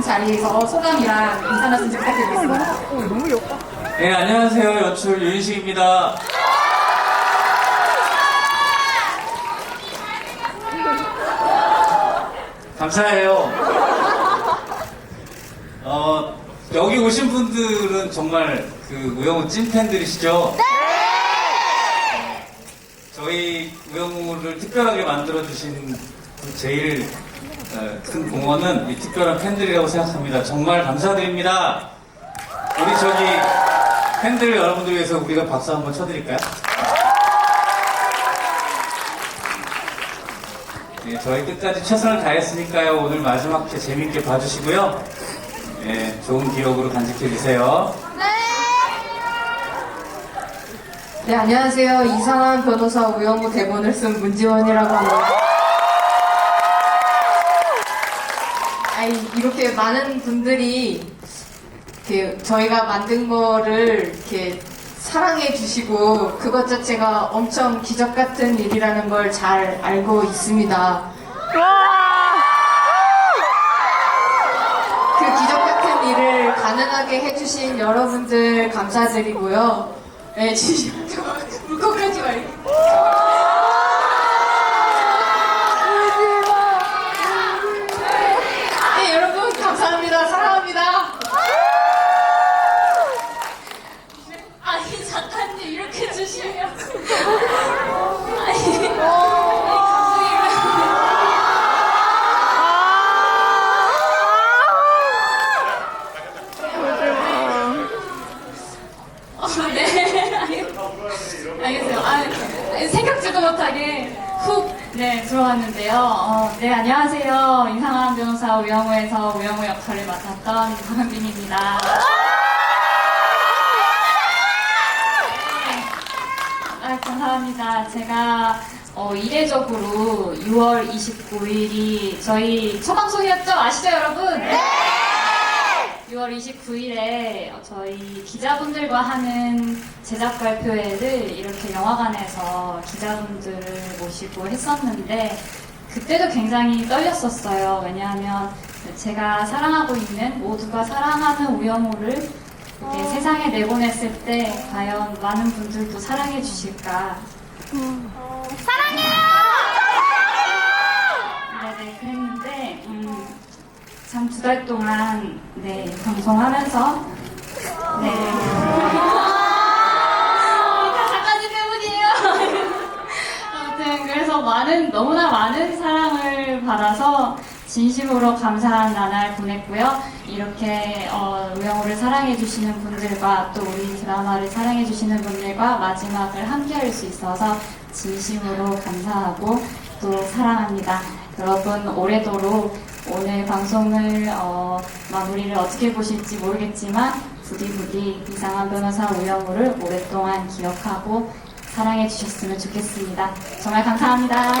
하는 자리에서 소감이랑 인사 말씀 좀 부탁드리겠습니다. 네, 안녕하세요. 연출 유인식입니다. 감사해요. 어, 여기 오신 분들은 정말 그 우영우 찐팬들이시죠? 네! 저희 우영우를 특별하게 만들어주신 그 제일 어, 큰 공헌은 이 특별한 팬들이라고 생각합니다. 정말 감사드립니다. 우리 저기 팬들 여러분들 위해서 우리가 박수 한번 쳐드릴까요? 네, 저희 끝까지 최선을 다했으니까요. 오늘 마지막 회 재밌게 봐주시고요. 네, 좋은 기억으로 간직해주세요. 네, 안녕하세요. 이상한 변호사 우영우 대본을 쓴 문지원이라고 합니다. 아니, 이렇게 많은 분들이 이렇게 저희가 만든 거를 이렇게 사랑해 주시고 그것 자체가 엄청 기적 같은 일이라는 걸 잘 알고 있습니다. 그 기적 같은 일을 가능하게 해주신 여러분들 감사드리고요. 네, 진심 울컥하지 말고. 네, 여러분 감사합니다. 사랑합니다. 아니 작가님 이렇게 주시면 아니 감독님 어, 네 알- 알겠어요 아, 생각지도 못하게 훅 네, 들어왔는데요 어, 네 안녕하세요 이상한 변호사 우영우에서 우영우 역할을 맡았던 박은빈입니다 아, 감사합니다. 제가 어, 이례적으로 6월 29일이 저희 첫 방송이었죠? 아시죠, 여러분? 네! 6월 29일에 저희 기자분들과 하는 제작 발표회를 이렇게 영화관에서 기자분들을 모시고 했었는데 그때도 굉장히 떨렸었어요. 왜냐하면 제가 사랑하고 있는 모두가 사랑하는 우영우를 이렇게 세상에 내보냈을 때 과연 많은 분들도 사랑해 주실까? 네네 그랬는데 음, 참 두 달 동안 네 방송하면서 네 다 작가님 때문이에요. 아무튼 그래서 많은 너무나 많은 사랑을 받아서 진심으로 감사한 나날 보냈고요. 이렇게 어, 우영우를 사랑해주시는 분들과 또 우리 드라마를 사랑해주시는 분들과 마지막을 함께할 수 있어서 진심으로 감사하고 또 사랑합니다. 여러분 올해도록 오늘 방송을 어, 마무리를 어떻게 보실지 모르겠지만 부디 부디 이상한 변호사 우영우를 오랫동안 기억하고 사랑해 주셨으면 좋겠습니다. 정말 감사합니다.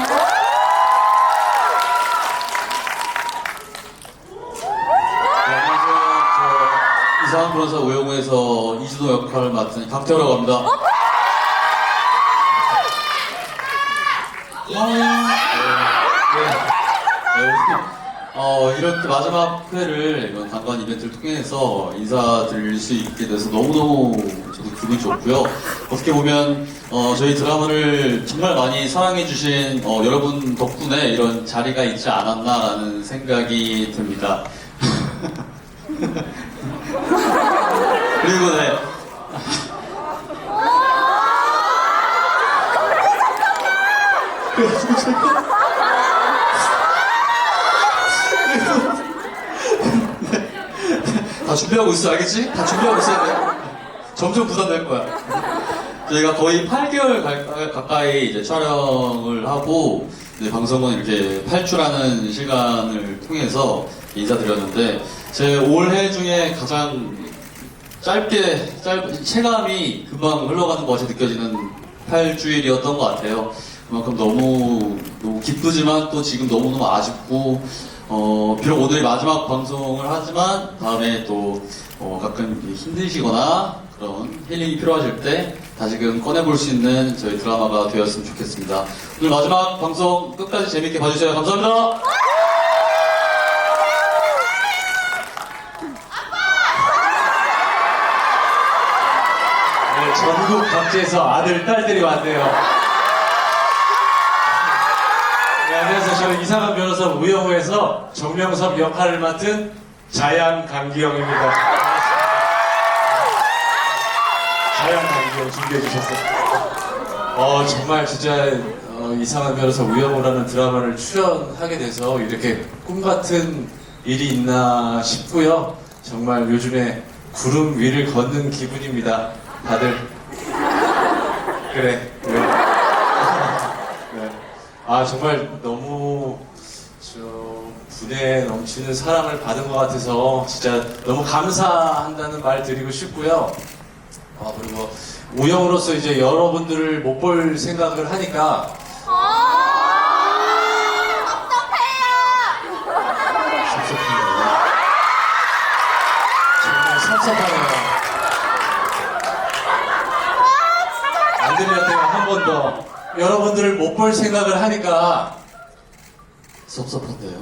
네, 이상한 변호사 우영우에서 이준호 역할을 맡은 강태호라고 합니다. 어, 네, 네, 네, 어, 이렇게 마지막 회를 이런 단관 이벤트를 통해서 인사드릴 수 있게 돼서 너무너무 저도 기분이 좋고요. 어떻게 보면 어, 저희 드라마를 정말 많이 사랑해주신 어, 여러분 덕분에 이런 자리가 있지 않았나라는 생각이 듭니다. 그리고 네. 그래가지고 제가 다 준비하고 있어 알겠지? 다 준비하고 있어야 돼. 점점 부담될 거야. 저희가 거의 8개월 가- 가까이 이제 촬영을 하고 이제 방송은 이렇게 8주라는 시간을 통해서 인사드렸는데 제 올해 중에 가장 짧게 짧 체감이 금방 흘러가는 것이 느껴지는 8주일이었던 것 같아요. 그만큼 너무 너무 기쁘지만 또 지금 너무너무 아쉽고 어, 비록 오늘이 마지막 방송을 하지만 다음에 또 어, 가끔 힘드시거나 그런 힐링이 필요하실 때 다시금 꺼내볼 수 있는 저희 드라마가 되었으면 좋겠습니다. 오늘 마지막 방송 끝까지 재밌게 봐주세요. 감사합니다. 네, 전국 각지에서 아들, 딸들이 왔네요. 안녕하세요. 저는 이상한 변호사 우영우에서 정명섭 역할을 맡은 자양 강기영입니다. 자양 강기영 준비해 주셨어요. 어, 정말 진짜 어, 이상한 변호사 우영우라는 드라마를 출연하게 돼서 이렇게 꿈 같은 일이 있나 싶고요. 정말 요즘에 구름 위를 걷는 기분입니다. 다들 그래 그래. 네. 아 정말 너무 저 분에 넘치는 사랑을 받은 것 같아서 진짜 너무 감사한다는 말 드리고 싶고요. 아 그리고 우영으로서 이제 여러분들을 못 볼 생각을 하니까 여러분들을 못 볼 생각을 하니까 섭섭한데요.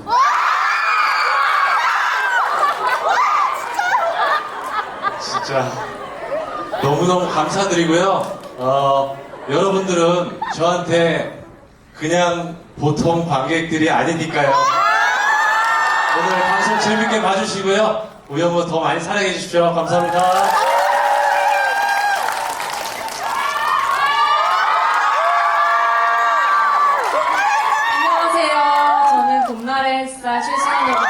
진짜 너무너무 감사드리고요. 어, 여러분들은 저한테 그냥 보통 관객들이 아니니까요. 오늘 방송 재밌게 봐주시고요. 우영우 더 많이 사랑해 주십시오. 감사합니다. 안녕하세요. 저는 햇살 실시간 역을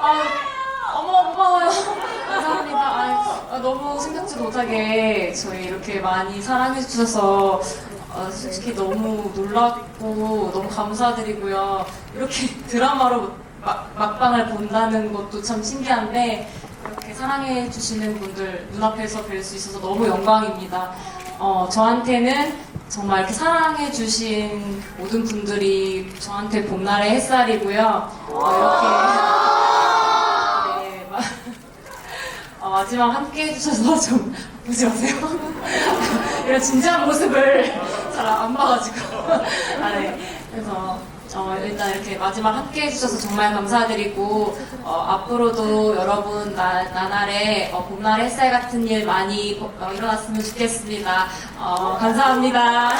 아, 어머 고마워요. 감사합니다. 아, 아, 너무 생각지도 못하게 저희 이렇게 많이 사랑해 주셔서 아, 솔직히 너무 놀랐고 너무 감사드리고요. 이렇게 드라마로 막, 막방을 본다는 것도 참 신기한데 이렇게 사랑해 주시는 분들 눈앞에서 뵐 수 있어서 너무 영광입니다. 어, 저한테는 정말 이렇게 사랑해 주신 모든 분들이 저한테 봄날의 햇살이고요. 어, 이렇게 네, 마, 어, 마지막 함께 해주셔서 좀 보지 마세요. 이런 진지한 모습을 잘 안 봐가지고. 아, 네. 그래서 어, 일단 이렇게 마지막 함께 해주셔서 정말 감사드리고 어, 앞으로도 여러분 나, 나날의 어, 봄날의 햇살 같은 일 많이 어, 일어났으면 좋겠습니다. 어, 감사합니다.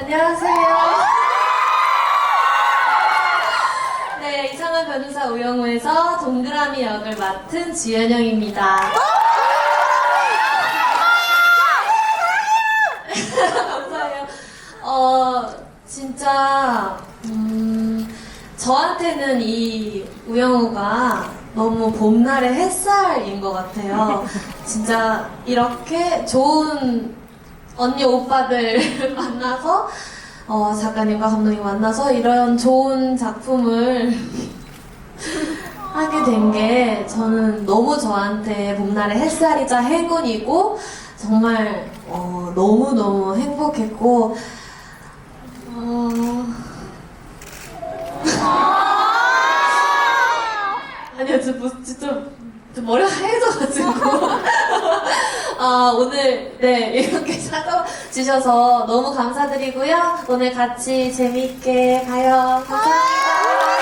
안녕하세요. 네, 이상한 변호사 우영우에서 동그라미 역을 맡은 지연영입니다. 감사해요. 어, 진짜, 음, 저한테는 이 우영우가 너무 봄날의 햇살인 것 같아요. 진짜 이렇게 좋은 언니 오빠들 만나서 어, 작가님과 감독님 만나서 이런 좋은 작품을 하게 된 게 저는 너무 저한테 봄날의 햇살이자 행운이고 정말 어, 너무너무 행복했고 어... 아니요, 저 뭐, 진짜 좀 머리가 하얘져가지고. 아, 오늘, 네, 이렇게 찾아주셔서 너무 감사드리고요. 오늘 같이 재밌게 가요. 감사합니다.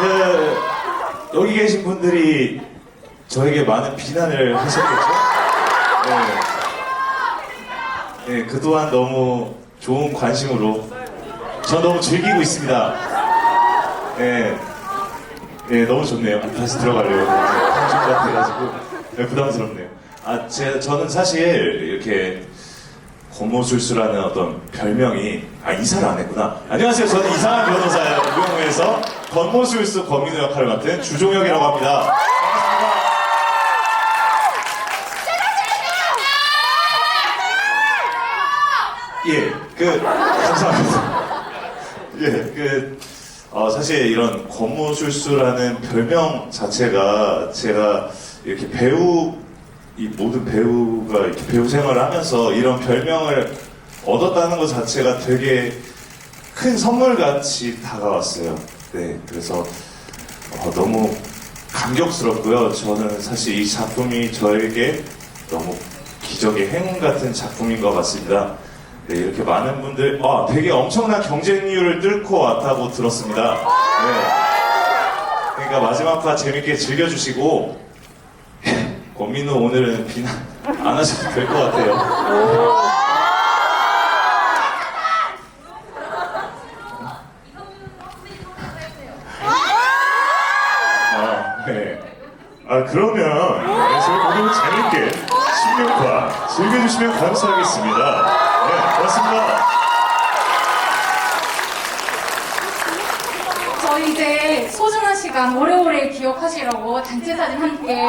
그 여기 계신 분들이 저에게 많은 비난을 하셨겠죠? 네. 네, 그동안 너무 좋은 관심으로 저 너무 즐기고 있습니다. 네, 네 너무 좋네요. 아, 다시 들어가려고 방송 같아가지고 네, 부담스럽네요. 아, 제 저는 사실 이렇게 권모술수라는 어떤 별명이 아 이사를 안 했구나. 안녕하세요. 저는 이상한 변호사예요. 우영우에서 권모술수 권민우 역할을 맡은 주종혁이라고 합니다. 예, 그 감사합니다. 예, 그 어, 사실 이런 거무술수라는 별명 자체가 제가 이렇게 배우, 이 모든 배우가 이렇게 배우 생활을 하면서 이런 별명을 얻었다는 것 자체가 되게 큰 선물 같이 다가왔어요. 네, 그래서 어, 너무 감격스럽고요. 저는 사실 이 작품이 저에게 너무 기적의 행운 같은 작품인 것 같습니다. 네, 이렇게 많은 분들, 아, 되게 엄청난 경쟁률을 뚫고 왔다고 들었습니다. 네. 그러니까 마지막 화 재밌게 즐겨주시고, 권민우 오늘은 비난 안 하셔도 될 것 같아요. 아, 네. 아, 그러면 네, 저희 오늘 재밌게 16화 즐겨주시면 감사하겠습니다. 네, 고맙습니다. 저희 이제 소중한 시간 오래오래 기억하시라고 단체 사진 함께